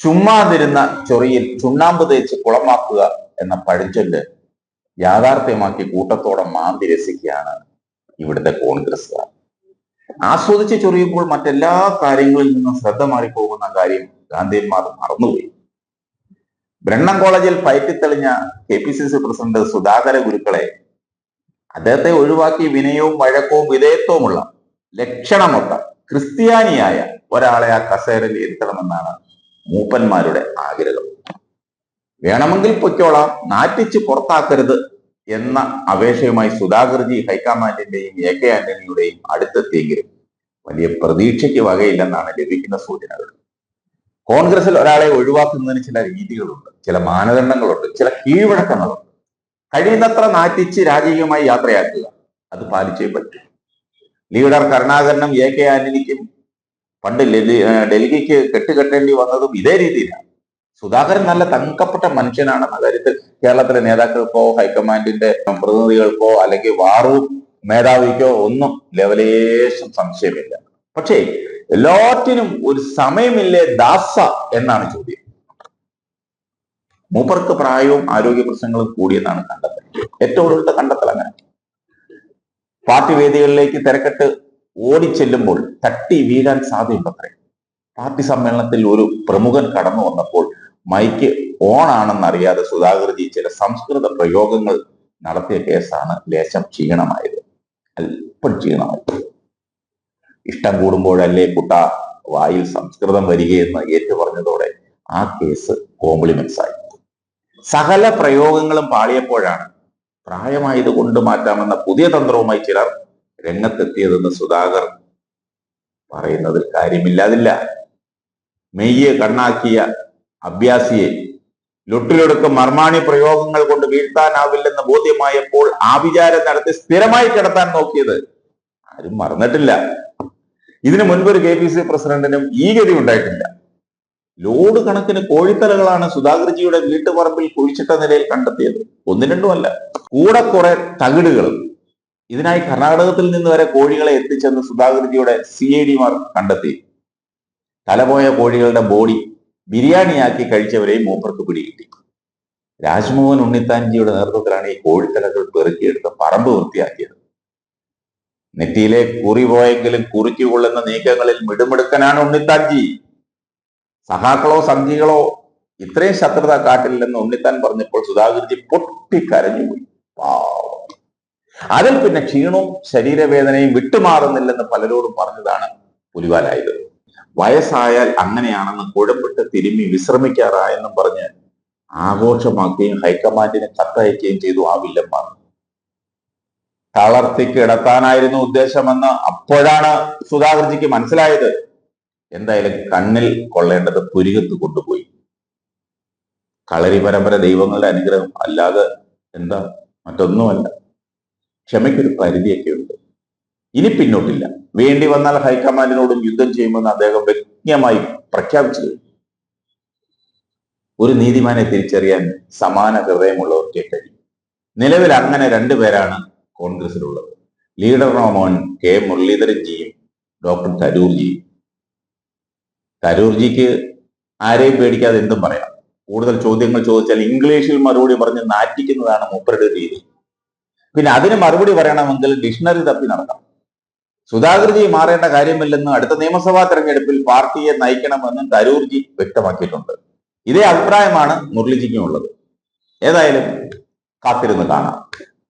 ചുമ്മാതിരുന്ന ചൊറിയിൽ ചുണ്ണാമ്പ് തേച്ച് കുളമാക്കുക എന്ന പഴഞ്ചൊല്ല് യാഥാർത്ഥ്യമാക്കി കൂട്ടത്തോടെ മാന്തി രസിക്കുകയാണ് ഇവിടുത്തെ കോൺഗ്രസ്സുകാർ. ആസ്വദിച്ച് ചൊറിയുമ്പോൾ മറ്റെല്ലാ കാര്യങ്ങളിൽ നിന്നും ശ്രദ്ധ മാറിപ്പോകുന്ന കാര്യം ഗാന്ധിയന്മാർ മറന്നുപോയി. ബ്രണ്ണം കോളേജിൽ പയറ്റിത്തെളിഞ്ഞ K P C C president Sudhakara ഗുരുക്കളെ അദ്ദേഹത്തെ ഒഴിവാക്കി വിനയവും വഴക്കവും വിധേയത്വമുള്ള ലക്ഷണമൊത്ത ക്രിസ്ത്യാനിയായ ഒരാളെ ആ കസേരയിൽ ഇരുത്തണമെന്നാണ് മൂപ്പന്മാരുടെ ആഗ്രഹം. വേണമെങ്കിൽ പൊയ്ക്കോളാം നാറ്റിച്ച് പുറത്താക്കരുത് എന്ന അപേക്ഷയുമായി സുധാകർജി ഹൈക്കമാൻഡിന്റെയും എ കെ ആന്റണിയുടെയും അടുത്തെത്തിയെങ്കിലും വലിയ പ്രതീക്ഷയ്ക്ക് വകയില്ലെന്നാണ് ലഭിക്കുന്ന സൂചനകൾ. കോൺഗ്രസിൽ ഒരാളെ ഒഴിവാക്കുന്നതിന് ചില രീതികളുണ്ട് ചില മാനദണ്ഡങ്ങളുണ്ട് ചില കീഴ്വഴക്കങ്ങളുണ്ട്. കഴിയുന്നത്ര നാറ്റിച്ച് രാജകീയമായി യാത്രയാക്കുക അത് പാലിച്ചേ പറ്റൂ. ലീഡർ കരുണാകരനും എ കെ ആന്റണിക്കും പണ്ട് ഡൽഹിക്ക് കെട്ടുകെട്ടേണ്ടി വന്നതും ഇതേ രീതിയിലാണ്. സുധാകരൻ നല്ല തങ്കപ്പെട്ട മനുഷ്യനാണെന്ന കാര്യത്തിൽ കേരളത്തിലെ നേതാക്കൾക്കോ ഹൈക്കമാൻഡിന്റെ പ്രതിനിധികൾക്കോ അല്ലെങ്കിൽ വാറു മേധാവിക്കോ ഒന്നും ലെവലേശം സംശയമില്ല. പക്ഷേ എല്ലാറ്റിനും ഒരു സമയമില്ലേ ദാസ എന്നാണ് ചോദ്യം. മൂപ്പർക്ക് പ്രായവും ആരോഗ്യ പ്രശ്നങ്ങളും കൂടിയെന്നാണ് കണ്ടെത്തൽ. ഏറ്റവും കൂടുതൽ കണ്ടെത്തൽ അങ്ങനെ. പാർട്ടി വേദികളിലേക്ക് തിരക്കിട്ട് ഓടിച്ചെല്ലുമ്പോൾ തട്ടി വീഴാൻ സാധ്യതയുണ്ടത്രേ. പാർട്ടി സമ്മേളനത്തിൽ ഒരു പ്രമുഖൻ കടന്നു വന്നപ്പോൾ മൈക്ക് ഓൺ ആണെന്നറിയാതെ സുധാകർജി ചില സംസ്കൃത പ്രയോഗങ്ങൾ നടത്തിയ കേസാണ് ലേശം ക്ഷീണമായത്. അല്പം ക്ഷീണമായത് ഇഷ്ടം കൂടുമ്പോഴല്ലേ കുട്ട വായിൽ സംസ്കൃതം വരികയെന്ന് ഏറ്റുപറഞ്ഞതോടെ ആ കേസ് കോംപ്ലിമെന്റ്സ് ആയി സകല പ്രയോഗങ്ങളും പാളിയപ്പോഴാണ് പ്രായമായത് കൊണ്ട് മാറ്റാമെന്ന പുതിയ തന്ത്രവുമായി ചിലർ രംഗത്തെത്തിയതെന്ന് സുധാകർ പറയുന്നതിൽ കാര്യമില്ലാതില്ല മെയ്യെ കണ്ണാക്കിയ അഭ്യാസിയെ ലൊട്ടിലൊടുക്ക് മർമാണി പ്രയോഗങ്ങൾ കൊണ്ട് വീഴ്ത്താനാവില്ലെന്ന് ബോധ്യമായപ്പോൾ ആഭിചാരം നടത്തി സ്ഥിരമായി കിടത്താൻ നോക്കിയത് ആരും മറന്നിട്ടില്ല. ഇതിനു മുൻപ് ഒരു കെ പി സി പ്രസിഡന്റിനും ഈ ഗതി ഉണ്ടായിട്ടില്ല. ലോഡ് കണക്കിന് കോഴിത്തലകളാണ് സുധാകർജിയുടെ വീട്ടുപറമ്പിൽ കുഴിച്ചിട്ട നിലയിൽ കണ്ടെത്തിയത്. ഒന്നും രണ്ടുമല്ല. കൂടെ കുറെ തകിടുകളും ഇതിനായി കർണാടകത്തിൽ നിന്ന് വരെ കോഴികളെ എത്തിച്ചെന്ന് സുധാകൃതിയുടെ സി ഐ ഡിമാർ കണ്ടെത്തി. തലപോയ കോഴികളുടെ ബോഡി ബിരിയാണിയാക്കി കഴിച്ചവരെയും മൂപ്പർക്ക് പിടികിട്ടി. രാജ്മോഹൻ ഉണ്ണിത്താൻജിയുടെ നേതൃത്വത്തിലാണ് ഈ കോഴിത്തലകൾ പെറുക്കിയെടുത്ത് പറമ്പ് വൃത്തിയാക്കിയത്. നെറ്റിയിലെ കുറി പോയെങ്കിലും കുറിക്കുകൊള്ളുന്ന നീക്കങ്ങളിൽ മിടുമിടുക്കനാണ് ഉണ്ണിത്താൻജി. സഹാക്കളോ സംഘികളോ ഇത്രയും ശത്രുത കാട്ടില്ലെന്ന് ഉണ്ണിത്താൻ പറഞ്ഞപ്പോൾ സുധാകൃതി പൊട്ടിക്കരഞ്ഞുപോയി. പാവം. അതിൽ പിന്നെ ക്ഷീണവും ശരീരവേദനയും വിട്ടുമാറുന്നില്ലെന്ന് പലരോടും പറഞ്ഞതാണ് പുലിവാലായത് വയസ്സായാൽ അങ്ങനെയാണെന്ന് കുഴപ്പിട്ട് തിരുമ്മി വിശ്രമിക്കാറായെന്നും പറഞ്ഞ് ആഘോഷമാക്കുകയും ഹൈക്കമാൻഡിന് കത്തയക്കുകയും ചെയ്തു ആ വില്ലന്മാർ. തളർത്തി കിടത്താനായിരുന്നു ഉദ്ദേശമെന്ന് അപ്പോഴാണ് സുധാകർജിക്ക് മനസ്സിലായത്. എന്തായാലും കണ്ണിൽ കൊള്ളേണ്ടത് പുരികത്ത് കൊണ്ടുപോയി. കളരി പരമ്പര ദൈവങ്ങളുടെ അനുഗ്രഹം. അല്ലാതെ എന്താ? മറ്റൊന്നുമല്ല. ക്ഷമയ്ക്കൊരു പരിധിയൊക്കെ ഉണ്ട്. ഇനി പിന്നോട്ടില്ല. വേണ്ടി വന്നാൽ ഹൈക്കമാൻഡിനോടും യുദ്ധം ചെയ്യുമെന്ന് അദ്ദേഹം വ്യക്തമായി പ്രഖ്യാപിച്ചു കഴിഞ്ഞു. ഒരു നീതിമാനെ തിരിച്ചറിയാൻ സമാന ഹൃദയമുള്ളവർക്കേ കഴിയും. നിലവിൽ അങ്ങനെ രണ്ടുപേരാണ് കോൺഗ്രസിലുള്ളത്. ലീഡർ റോമോൻ കെ മുരളീധരൻജിയും ഡോക്ടർ തരൂർജിയും. തരൂർജിക്ക് ആരെയും പേടിക്കാതെ എന്തും പറയാം. കൂടുതൽ ചോദ്യങ്ങൾ ചോദിച്ചാൽ ഇംഗ്ലീഷിൽ മറുപടി പറഞ്ഞ് നാറ്റിക്കുന്നതാണ് മൂപ്പരുടെ രീതി. പിന്നെ അതിന് മറുപടി പറയണമെങ്കിൽ ഡിക്ഷണറി തപ്പി നടക്കണം. സുധാകർജി മാറേണ്ട കാര്യമില്ലെന്നും അടുത്ത നിയമസഭാ തെരഞ്ഞെടുപ്പിൽ പാർട്ടിയെ നയിക്കണമെന്നും തരൂർജി വ്യക്തമാക്കിയിട്ടുണ്ട്. ഇതേ അഭിപ്രായമാണ് മുരളിജിക്കും ഉള്ളത് ഏതായാലും കാത്തിരുന്ന് കാണാം.